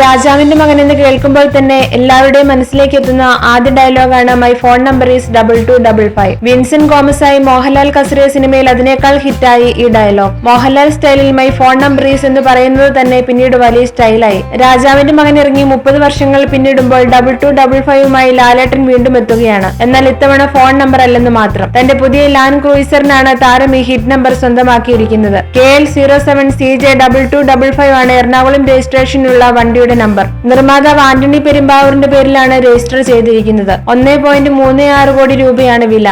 രാജാവിന്റെ മകൻ എന്ന് കേൾക്കുമ്പോൾ തന്നെ എല്ലാവരുടെയും മനസ്സിലേക്ക് എത്തുന്ന ആദ്യ ഡയലോഗാണ് my phone number is double two double five Vincent കോമസായി Mohanlal കസറിയ സിനിമയിൽ അതിനേക്കാൾ ഹിറ്റായി ഈ ഡയലോഗ്. മോഹൻലാൽ സ്റ്റൈലിൽ മൈ ഫോൺ നമ്പർ ഈസ് എന്ന് പറയുന്നത് തന്നെ പിന്നീട് വലിയ സ്റ്റൈലായി. രാജാവിന്റെ മകൻ ഇറങ്ങി മുപ്പത് വർഷങ്ങൾ പിന്നിടുമ്പോൾ ഡബിൾ ടു ഡബിൾ ഫൈവുമായി ലാലേട്ടൻ വീണ്ടും എത്തുകയാണ്. എന്നാൽ ഇത്തവണ ഫോൺ നമ്പർ അല്ലെന്ന് മാത്രം. തന്റെ പുതിയ ലാൻഡ് ക്രൂയിസറിനാണ് താരം ഈ hit number സ്വന്തമാക്കിയിരിക്കുന്നത്. K L zero seven C J double two double five ആണ് എറണാകുളം രജിസ്ട്രേഷനുള്ള വണ്ടിയുടെ നമ്പർ. നിർമ്മാതാവ് ആന്റണി പെരുമ്പാവൂരിന്റെ പേരിലാണ് രജിസ്റ്റർ ചെയ്തിരിക്കുന്നത്. ഒന്ന് കോടി രൂപയാണ് വില.